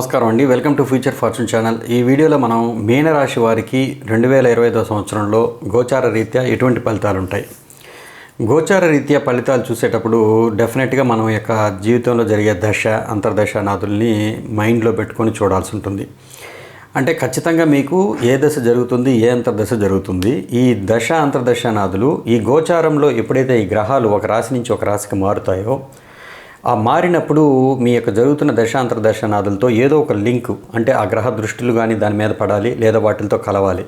నమస్కారం అండి. Welcome to future fortune channel. ఈ వీడియోలో మనం మీనరాశి వారికి రెండు వేల ఇరవై ఐదో సంవత్సరంలో గోచార రీత్యా ఎటువంటి ఫలితాలు ఉంటాయి? గోచార రీత్యా ఫలితాలు చూసేటప్పుడు డెఫినెట్గా మనం యొక్క జీవితంలో జరిగే దశ అంతర్దశ నాదుల్ని మైండ్లో పెట్టుకొని చూడాల్సి ఉంటుంది. అంటే ఖచ్చితంగా మీకు ఏ దశ జరుగుతుంది ఏ అంతర్దశ జరుగుతుంది? ఈ దశ అంతర్దశ నాదులు ఈ గోచారంలో ఎప్పుడైతే ఈ గ్రహాలు ఒక రాశి నుంచి ఒక రాశికి మారుతాయో ఆ మారినప్పుడు మీ యొక్క జరుగుతున్న దశాంతర దర్శనాదులతో ఏదో ఒక లింక్ అంటే ఆ గ్రహ దృష్టిలు కానీ దాని మీద పడాలి లేదా వాటితో కలవాలి.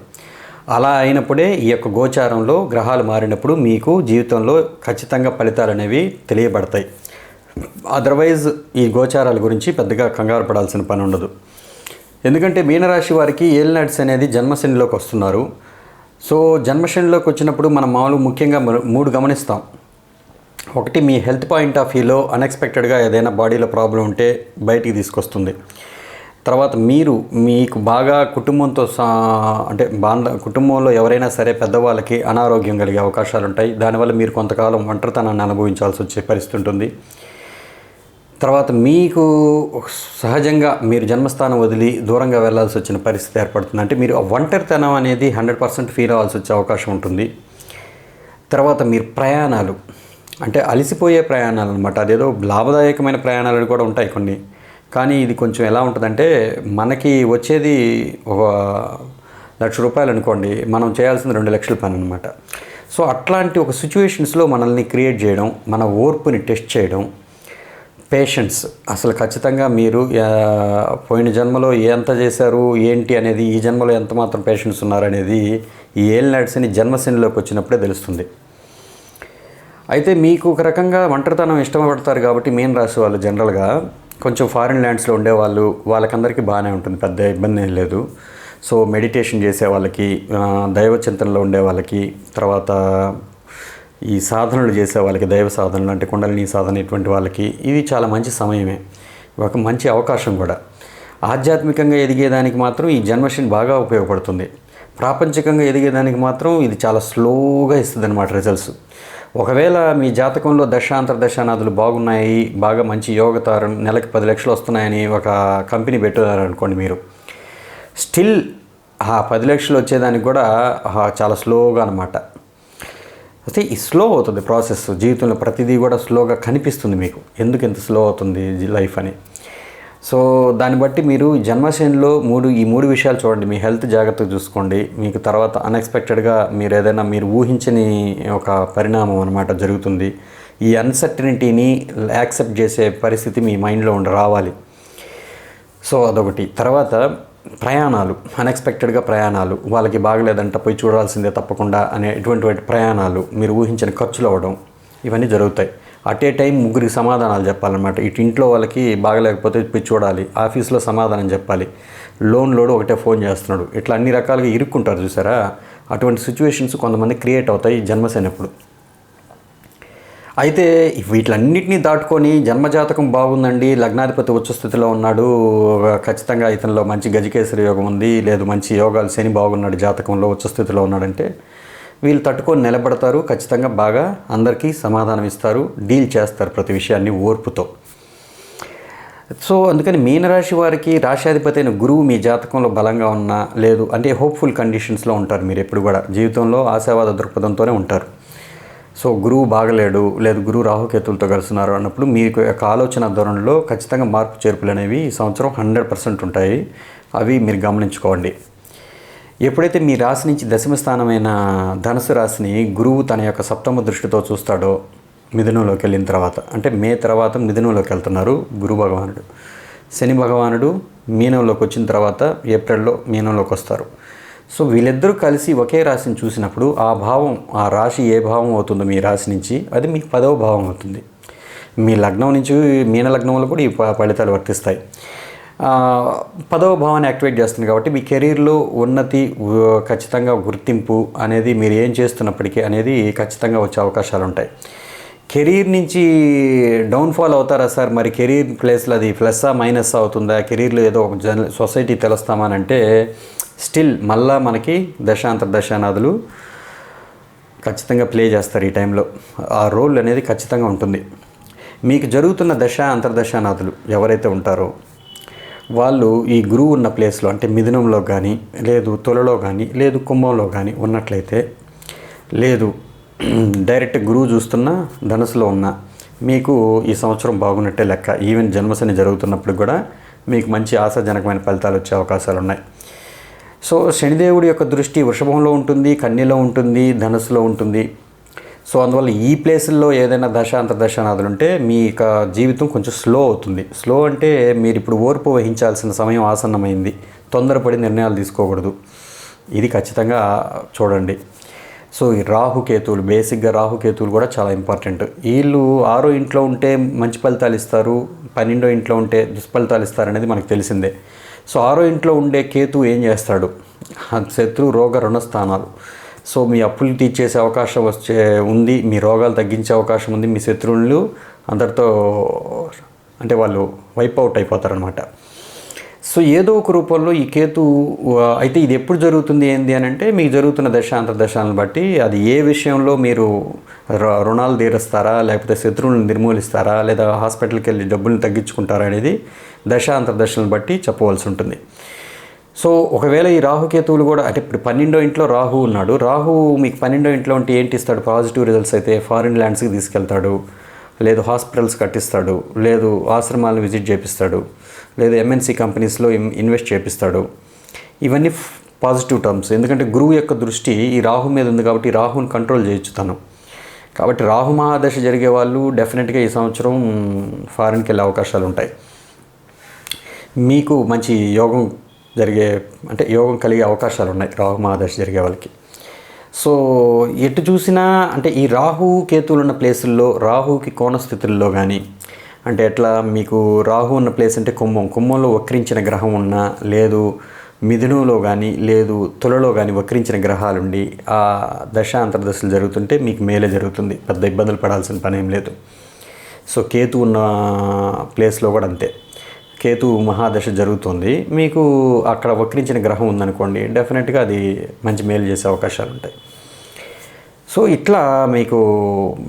అలా అయినప్పుడే ఈ యొక్క గోచారంలో గ్రహాలు మారినప్పుడు మీకు జీవితంలో ఖచ్చితంగా ఫలితాలు అనేవి తెలియబడతాయి. అదర్వైజ్ ఈ గోచారాల గురించి పెద్దగా కంగారు పడాల్సిన పని ఉండదు. ఎందుకంటే మీనరాశి వారికి ఏలినాడ్స్ అనేది జన్మశనిలోకి వస్తున్నారు. సో జన్మశనిలోకి వచ్చినప్పుడు మనం మామూలు ముఖ్యంగా మూడు గమనిస్తాం. ఒకటి మీ హెల్త్ పాయింట్ ఆఫ్ వ్యూలో అన్ఎక్స్పెక్టెడ్గా ఏదైనా బాడీలో ప్రాబ్లం ఉంటే బయటికి తీసుకొస్తుంది. తర్వాత మీరు మీకు బాగా కుటుంబంతో సా అంటే బాంధ కుటుంబంలో ఎవరైనా సరే పెద్దవాళ్ళకి అనారోగ్యం కలిగే అవకాశాలు ఉంటాయి. దానివల్ల మీరు కొంతకాలం ఒంటరితనాన్ని అనుభవించాల్సి వచ్చే పరిస్థితి ఉంటుంది. తర్వాత మీకు సహజంగా మీరు జన్మస్థానం వదిలి దూరంగా వెళ్ళాల్సి వచ్చిన పరిస్థితి ఏర్పడుతుంది. అంటే మీరు ఆ ఒంటరితనం అనేది హండ్రెడ్ పర్సెంట్ ఫీల్ అవ్వాల్సి వచ్చే అవకాశం ఉంటుంది. తర్వాత మీరు ప్రయాణాలు. అంటే అలసిపోయే ప్రయాణాలు అనమాట అదేదో లాభదాయకమైన ప్రయాణాలు కూడా ఉంటాయి కొన్ని. కానీ ఇది కొంచెం ఎలా ఉంటుందంటే మనకి వచ్చేది ఒక లక్ష రూపాయలు అనుకోండి మనం చేయాల్సింది రెండు లక్షల పని అనమాట సో అట్లాంటి ఒక సిచ్యువేషన్స్లో మనల్ని క్రియేట్ చేయడం మన ఓర్పుని టెస్ట్ చేయడం పేషెన్స్. అసలు ఖచ్చితంగా మీరు పోయిన జన్మలో ఎంత చేశారు ఏంటి అనేది ఈ జన్మలో ఎంత మాత్రం పేషెన్స్ ఉన్నారనేది ఈ ఏల్ నడిసిన జన్మశ్రేణిలోకి వచ్చినప్పుడే తెలుస్తుంది. అయితే మీకు ఒక రకంగా ఒంటరితనం ఇష్టపడతారు కాబట్టి మీన్ రాశి వాళ్ళు జనరల్గా కొంచెం ఫారిన్ ల్యాండ్స్లో ఉండేవాళ్ళు వాళ్ళకందరికీ బాగానే ఉంటుంది పెద్ద ఇబ్బంది ఏం లేదు. సో మెడిటేషన్ చేసే వాళ్ళకి దైవ చింతనలో ఉండే వాళ్ళకి తర్వాత ఈ సాధనలు చేసే వాళ్ళకి దైవ సాధనలు అంటే కుండలిని సాధన ఇటువంటి వాళ్ళకి ఇది చాలా మంచి సమయమే ఒక మంచి అవకాశం కూడా. ఆధ్యాత్మికంగా ఎదిగేదానికి మాత్రం ఈ జన్మషన్ బాగా ఉపయోగపడుతుంది. ప్రాపంచికంగా ఎదిగేదానికి మాత్రం ఇది చాలా స్లోగా ఇస్తుంది అనమాట రిజల్ట్స్. ఒకవేళ మీ జాతకంలో దశాంతర దశానాథులు బాగున్నాయి బాగా మంచి యోగతారం నెలకి పది లక్షలు వస్తున్నాయని ఒక కంపెనీ పెట్టున్నారనుకోండి మీరు. స్టిల్ ఆ పది లక్షలు వచ్చేదానికి కూడా చాలా స్లోగా అనమాట అయితే ఈ స్లో అవుతుంది ప్రాసెస్ జీవితంలో ప్రతిదీ కూడా స్లోగా కనిపిస్తుంది మీకు. ఎందుకు ఇంత స్లో అవుతుంది లైఫ్ అని? సో దాన్ని బట్టి మీరు జన్మశనిలో మూడు ఈ మూడు విషయాలు చూడండి. మీ హెల్త్ జాగ్రత్తగా చూసుకోండి. మీకు తర్వాత అన్ఎక్స్పెక్టెడ్గా మీరు ఏదైనా మీరు ఊహించని ఒక పరిణామం అనమాట జరుగుతుంది. ఈ అన్సర్టనిటీని యాక్సెప్ట్ చేసే పరిస్థితి మీ మైండ్లో ఉండి రావాలి. సో అదొకటి. తర్వాత ప్రయాణాలు అన్ఎక్స్పెక్టెడ్గా ప్రయాణాలు. వాళ్ళకి బాగలేదంట పోయి చూడాల్సిందే తప్పకుండా అనే ఇటువంటి ప్రయాణాలు. మీరు ఊహించిన ఖర్చులు అవ్వడం. ఇవన్నీ జరుగుతాయి. అట్ ఏ టైం ముగ్గురికి సమాధానాలు చెప్పాలన్నమాట. ఇటు ఇంట్లో వాళ్ళకి బాగలేకపోతే పిచ్చి చూడాలి. ఆఫీస్లో సమాధానం చెప్పాలి. లోన్ లోడు ఒకటే ఫోన్ చేస్తున్నాడు. ఇట్లా అన్ని రకాలుగా ఇరుక్కుంటారు చూసారా? అటువంటి సిచ్యువేషన్స్ కొంతమంది క్రియేట్ అవుతాయి జన్మసేనప్పుడు. అయితే వీటిలన్నింటినీ దాటుకొని జన్మజాతకం బాగుందండి లగ్నాధిపతి ఉచ్చ స్థితిలో ఉన్నాడు ఖచ్చితంగా ఇతనిలో మంచి గజకేసరి యోగం ఉంది లేదు మంచి యోగాలు శని బాగున్నాడు జాతకంలో ఉచ్చ స్థితిలో ఉన్నాడంటే వీళ్ళు తట్టుకొని నిలబడతారు ఖచ్చితంగా బాగా అందరికీ సమాధానం ఇస్తారు డీల్ చేస్తారు ప్రతి విషయాన్ని ఓర్పుతో. సో అందుకని మీనరాశి వారికి రాశాధిపతి అయిన గురువు మీ జాతకంలో బలంగా ఉన్నా లేదు అంటే హోప్ఫుల్ కండిషన్స్లో ఉంటారు మీరు ఎప్పుడు కూడా. జీవితంలో ఆశావాద దృక్పథంతోనే ఉంటారు. సో గురువు బాగలేడు లేదు గురువు రాహుకేతులతో కలుస్తున్నారు అన్నప్పుడు మీకు యొక్క ఆలోచన ధోరణిలో ఖచ్చితంగా మార్పు చేర్పులు అనేవి ఈ సంవత్సరం హండ్రెడ్ పర్సెంట్ ఉంటాయి. అవి మీరు గమనించుకోండి. ఎప్పుడైతే మీ రాశి నుంచి దశమ స్థానమైన ధనుసు రాశిని గురువు తన యొక్క సప్తమ దృష్టితో చూస్తాడో మిథునంలోకి వెళ్ళిన తర్వాత అంటే మే తర్వాత మిథునంలోకి వెళ్తున్నారు గురు భగవానుడు. శని భగవానుడు మీనంలోకి వచ్చిన తర్వాత ఏప్రిల్లో మీనంలోకి వస్తారు. సో వీళ్ళిద్దరూ కలిసి ఒకే రాశిని చూసినప్పుడు ఆ భావం ఆ రాశి ఏ భావం అవుతుందో మీ రాశి నుంచి అది మీకు పదవ భావం అవుతుంది. మీ లగ్నం నుంచి మీన లగ్నంలో కూడా ఈ ఫలితాలు వర్తిస్తాయి. పదవ భావాన్ని యాక్టివేట్ చేస్తుంది కాబట్టి మీ కెరీర్లో ఉన్నతి ఖచ్చితంగా గుర్తింపు అనేది మీరు ఏం చేస్తున్నప్పటికీ అనేది ఖచ్చితంగా వచ్చే అవకాశాలు ఉంటాయి. కెరీర్ నుంచి డౌన్ఫాల్ అవుతారా సార్? మరి కెరీర్ ప్లేస్లో అది ప్లస్సా మైనస్ అవుతుందా? కెరీర్లో ఏదో ఒక జన సొసైటీ తెలుస్తామనంటే స్టిల్ మళ్ళా మనకి దశాంతర దశానాథులు ఖచ్చితంగా ప్లే చేస్తారు ఈ టైంలో. ఆ రోల్ అనేది ఖచ్చితంగా ఉంటుంది. మీకు జరుగుతున్న దశ అంతర్దశానాథులు ఎవరైతే ఉంటారో వాళ్ళు ఈ గురువు ఉన్న ప్లేస్లో అంటే మిథునంలో కానీ లేదు తొలలో కానీ లేదు కుంభంలో కానీ ఉన్నట్లయితే లేదు డైరెక్ట్ గురువు చూస్తున్నా ధనుసులో ఉన్న మీకు ఈ సంవత్సరం బాగున్నట్టే లెక్క. ఈవెన్ జన్మశని జరుగుతున్నప్పుడు కూడా మీకు మంచి ఆశాజనకమైన ఫలితాలు వచ్చే అవకాశాలు ఉన్నాయి. సో శనిదేవుడి యొక్క దృష్టి వృషభంలో ఉంటుంది కన్యలో ఉంటుంది ధనుసులో ఉంటుంది. సో అందువల్ల ఈ ప్లేసుల్లో ఏదైనా దశ అంత ఉంటే మీ యొక్క జీవితం కొంచెం స్లో అవుతుంది. స్లో అంటే మీరు ఇప్పుడు ఓర్పు వహించాల్సిన సమయం ఆసన్నమైంది. తొందరపడి నిర్ణయాలు తీసుకోకూడదు. ఇది ఖచ్చితంగా చూడండి. సో ఈ రాహుకేతువులు బేసిక్గా రాహుకేతువులు కూడా చాలా ఇంపార్టెంట్. వీళ్ళు ఆరో ఇంట్లో ఉంటే మంచి ఫలితాలు ఇస్తారు పన్నెండో ఇంట్లో ఉంటే దుష్ఫలితాలు ఇస్తారు అనేది మనకు తెలిసిందే. సో ఆరో ఇంట్లో ఉండే కేతు ఏం చేస్తాడు? శత్రు రోగ రుణ స్థానాలు. సో మీ అప్పులు తీర్చేసే అవకాశం వచ్చే ఉంది మీ రోగాలు తగ్గించే అవకాశం ఉంది మీ శత్రువులు అందరితో అంటే వాళ్ళు వైప్ అవుట్ అయిపోతారనమాట సో ఏదో ఒక రూపంలో ఈ కేతు అయితే ఇది ఎప్పుడు జరుగుతుంది ఏంది అని అంటే మీకు జరుగుతున్న దశ అంతర్దశాలను బట్టి అది ఏ విషయంలో మీరు ర- రుణాలు తీరుస్తారా లేకపోతే శత్రువులను నిర్మూలిస్తారా లేదా హాస్పిటల్కి వెళ్ళి డబ్బులను తగ్గించుకుంటారా అనేది దశ అంతర్దశలను బట్టి చెప్పవలసి ఉంటుంది. సో ఒకవేళ ఈ రాహుకేతువులు కూడా అంటే ఇప్పుడు పన్నెండో ఇంట్లో రాహు ఉన్నాడు. రాహు మీకు పన్నెండో ఇంట్లో ఉంటే ఏంటి ఇస్తాడు? పాజిటివ్ రిజల్ట్స్ అయితే ఫారిన్ ల్యాండ్స్కి తీసుకెళ్తాడు. లేదు హాస్పిటల్స్ కట్టిస్తాడు. లేదు ఆశ్రమాలను విజిట్ చేపిస్తాడు. లేదు ఎంఎన్సీ కంపెనీస్లో ఇన్వెస్ట్ చేపిస్తాడు. ఇవన్నీ పాజిటివ్ టర్మ్స్ ఎందుకంటే గురువు యొక్క దృష్టి ఈ రాహు మీద ఉంది కాబట్టి రాహుని కంట్రోల్ చేయొచ్చు తను. కాబట్టి రాహు మహాదశ జరిగే వాళ్ళు డెఫినెట్గా ఈ సంవత్సరం ఫారిన్కి వెళ్ళే అవకాశాలు ఉంటాయి. మీకు మంచి యోగం జరిగే అంటే యోగం కలిగే అవకాశాలు ఉన్నాయి రాహు మహాదశ జరిగే వాళ్ళకి. సో ఎటు చూసినా అంటే ఈ రాహు కేతువులు ఉన్న ప్లేసుల్లో రాహుకి కోణస్థితుల్లో కానీ అంటే ఎట్లా మీకు రాహు ఉన్న ప్లేస్ అంటే కుంభం. కుంభంలో వక్రించిన గ్రహం ఉన్నా లేదు మిథునంలో కానీ లేదు తులలో కానీ వక్రించిన గ్రహాలుండి ఆ దశ అంతర్దశలు జరుగుతుంటే మీకు మేలే జరుగుతుంది. పెద్ద ఇబ్బందులు పడాల్సిన పని ఏం లేదు. సో కేతు ఉన్న ప్లేస్లో కూడా అంతే. కేతు మహాదశ జరుగుతుంది. మీకు అక్కడ వక్రించిన గ్రహం ఉందనుకోండి డెఫినెట్గా అది మంచి మేలు చేసే అవకాశాలు ఉంటాయి. సో ఇట్లా మీకు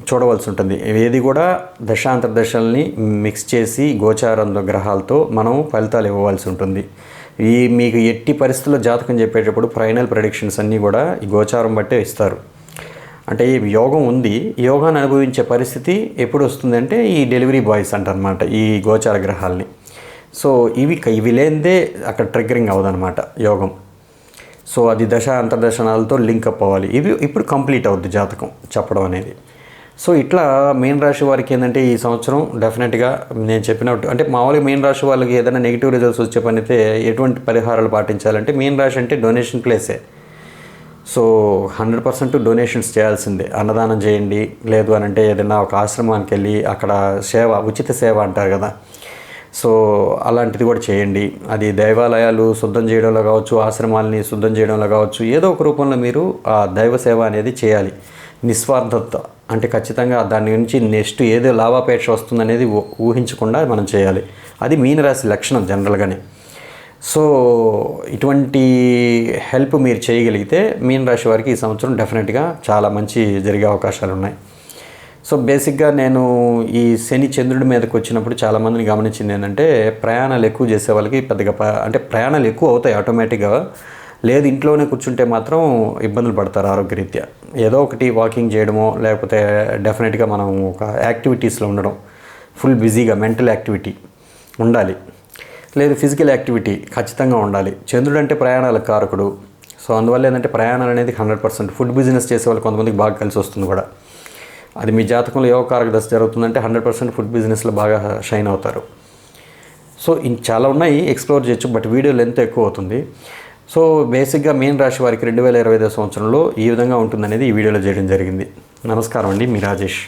చూడవలసి ఉంటుంది. ఏది కూడా దశాంతర్దశల్ని మిక్స్ చేసి గోచారంలో గ్రహాలతో మనం ఫలితాలు ఇవ్వవలసి ఉంటుంది. ఈ మీకు ఎట్టి పరిస్థితుల్లో జాతకం చెప్పేటప్పుడు ఫైనల్ ప్రొడిక్షన్స్ అన్నీ కూడా ఈ గోచారం బట్టే ఇస్తారు. అంటే ఈ యోగం ఉంది. యోగాన్ని అనుభవించే పరిస్థితి ఎప్పుడు వస్తుందంటే ఈ డెలివరీ బాయ్స్ అంటారనమాట ఈ గోచార గ్రహాల్ని. సో ఇవి ఇవి లేనిదే అక్కడ ట్రిగ్గరింగ్ అవ్వదన్నమాట యోగం. సో అది దశ అంతర్దర్శనాలతో లింక్ అప్ అవ్వాలి. ఇవి ఇప్పుడు కంప్లీట్ అవుద్ది జాతకం చెప్పడం అనేది. సో ఇట్లా మెయిన్ రాశి వారికి ఏంటంటే ఈ సంవత్సరం డెఫినెట్గా నేను చెప్పినట్టు అంటే మామూలుగా మెయిన్ రాశి వాళ్ళకి ఏదైనా నెగిటివ్ రిజల్ట్స్ వచ్చే పని అయితే ఎటువంటి పరిహారాలు పాటించాలంటే మెయిన్ రాశి అంటే డొనేషన్ ప్లేసే సో హండ్రెడ్ పర్సెంట్ డొనేషన్స్ చేయాల్సిందే. అన్నదానం చేయండి. లేదు అని అంటే ఏదైనా ఒక ఆశ్రమానికి వెళ్ళి అక్కడ సేవ ఉచిత సేవ అంటారు కదా. సో అలాంటిది కూడా చేయండి. అది దైవాలయాలు శుద్ధం చేయడంలో కావచ్చు ఆశ్రమాలని శుద్ధం చేయడంలో కావచ్చు ఏదో ఒక రూపంలో మీరు ఆ దైవ సేవ అనేది చేయాలి. నిస్వార్థత అంటే ఖచ్చితంగా దాని నుంచి నెక్స్ట్ ఏదో లాభాపేక్ష వస్తుందనేది ఊ- ఊహించకుండా మనం చేయాలి. అది మీనరాశి లక్షణం జనరల్గానే. సో ఇటువంటి హెల్ప్ మీరు చేయగలిగితే మీనరాశి వారికి ఈ సంవత్సరం డెఫినెట్గా చాలా మంచి జరిగే అవకాశాలు ఉన్నాయి సో బేసిక్గా నేను ఈ శని చంద్రుడి మీదకి వచ్చినప్పుడు చాలామందిని గమనించింది ఏంటంటే ప్రయాణాలు ఎక్కువ చేసే వాళ్ళకి పెద్దగా అంటే ప్రయాణాలు ఎక్కువ అవుతాయి ఆటోమేటిక్గా. లేదు ఇంట్లోనే కూర్చుంటే మాత్రం ఇబ్బందులు పడతారు ఆరోగ్యరీత్యా. ఏదో ఒకటి వాకింగ్ చేయడమో లేకపోతే డెఫినెట్గా మనం ఒక యాక్టివిటీస్లో ఉండడం. ఫుల్ బిజీగా మెంటల్ యాక్టివిటీ ఉండాలి. లేదు ఫిజికల్ యాక్టివిటీ ఖచ్చితంగా ఉండాలి. చంద్రుడు అంటే ప్రయాణాల కారకుడు. సో అందువల్ల ఏంటంటే ప్రయాణాలు అనేది హండ్రెడ్ పర్సెంట్ ఫుడ్ బిజినెస్ చేసే వాళ్ళు కొంతమందికి బాగా కలిసి వస్తుంది కూడా. అది మీ జాతకంలో ఏ కారక దశ జరుగుతుందంటే హండ్రెడ్ పర్సెంట్ ఫుడ్ బిజినెస్లో బాగా షైన్ అవుతారు. సో ఇన్ చాలా ఉన్నాయి ఎక్స్ప్లోర్ చేయొచ్చు బట్ వీడియో లెంత్ ఎక్కువ అవుతుంది. సో బేసిక్గా మెయిన్ రాశి వారికి రెండు వేల ఇరవై ఐదో సంవత్సరంలో ఈ విధంగా ఉంటుందనేది ఈ వీడియోలో చేయడం జరిగింది. నమస్కారం అండి మీ రాజేష్.